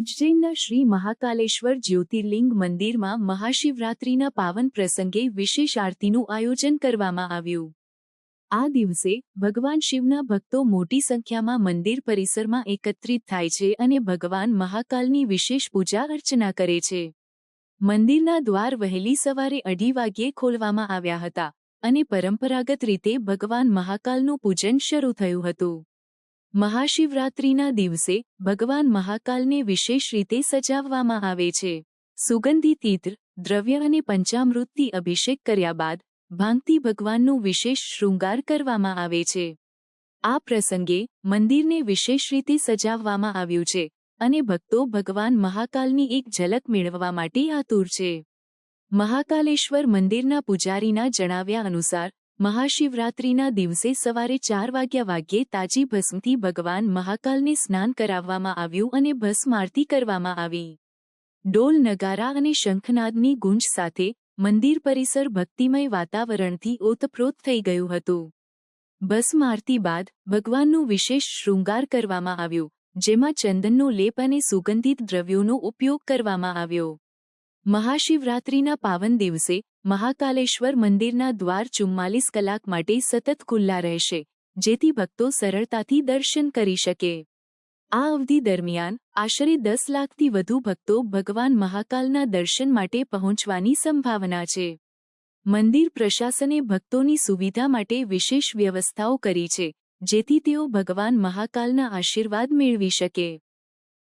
ઉજ્જૈનના શ્રી મહાકાલેશ્વર જ્યોતિર્લિંગ મંદિરમાં મહાશિવરાત્રિના પાવન પ્રસંગે વિશેષ આરતીનું આયોજન કરવામાં આવ્યું. આ દિવસે ભગવાન શિવના ભક્તો મોટી સંખ્યામાં મંદિર પરિસરમાં એકત્રિત થાય છે અને ભગવાન મહાકાલની વિશેષ પૂજા અર્ચના કરે છે. મંદિરના દ્વાર વહેલી સવારે અઢી વાગ્યે ખોલવામાં આવ્યા હતા અને પરંપરાગત રીતે ભગવાન મહાકાલનું પૂજન શરૂ થયું હતું. મહાશિવરાત્રિના દિવસે ભગવાન મહાકાલને વિશેષ રીતે સજાવવામાં આવે છે. સુગંધી તીર્થ દ્રવ્ય અને પંચામૃતથી અભિષેક કર્યા બાદ ભાંગતી ભગવાનનું વિશેષ શૃંગાર કરવામાં આવે છે. આ પ્રસંગે મંદિરને વિશેષ રીતે સજાવવામાં આવ્યું છે અને ભક્તો ભગવાન મહાકાલની એક ઝલક મેળવવા માટે આતુર છે. મહાકાલેશ્વર મંદિરના પૂજારીના જણાવ્યા અનુસાર મહાશિવરાત્રિના દિવસે સવારે ચાર વાગ્યા વાગ્યે તાજી ભસ્મથી ભગવાન મહાકાલને સ્નાન કરાવવામાં આવ્યું અને ભસ્મ આરતી કરવામાં આવી. ડોલ નગારા અને શંખનાદની ગુંજ સાથે મંદિર પરિસર ભક્તિમય વાતાવરણથી ઓતપ્રોત થઈ ગયું હતું. ભસ્મ આરતી બાદ ભગવાનનું વિશેષ શૃંગાર કરવામાં આવ્યું, જેમાં ચંદનનો લેપ અને સુગંધિત દ્રવ્યોનો ઉપયોગ કરવામાં આવ્યો. મહાશિવરાત્રિના પાવન દિવસે મહાકાલેશ્વર મંદિરના દ્વાર ચુમ્માલીસ કલાક માટે સતત ખુલ્લા રહેશે, જેથી ભક્તો સરળતાથી દર્શન કરી શકે. આ અવધિ દરમિયાન, આશરે દસ લાખથી વધુ ભક્તો ભગવાન મહાકાલના દર્શન માટે પહોંચવાની સંભાવના છે. મંદિર પ્રશાસને ભક્તોની સુવિધા માટે વિશેષ વ્યવસ્થાઓ કરી છે, જેથી તેઓ ભગવાન મહાકાલના આશીર્વાદ મેળવી શકે.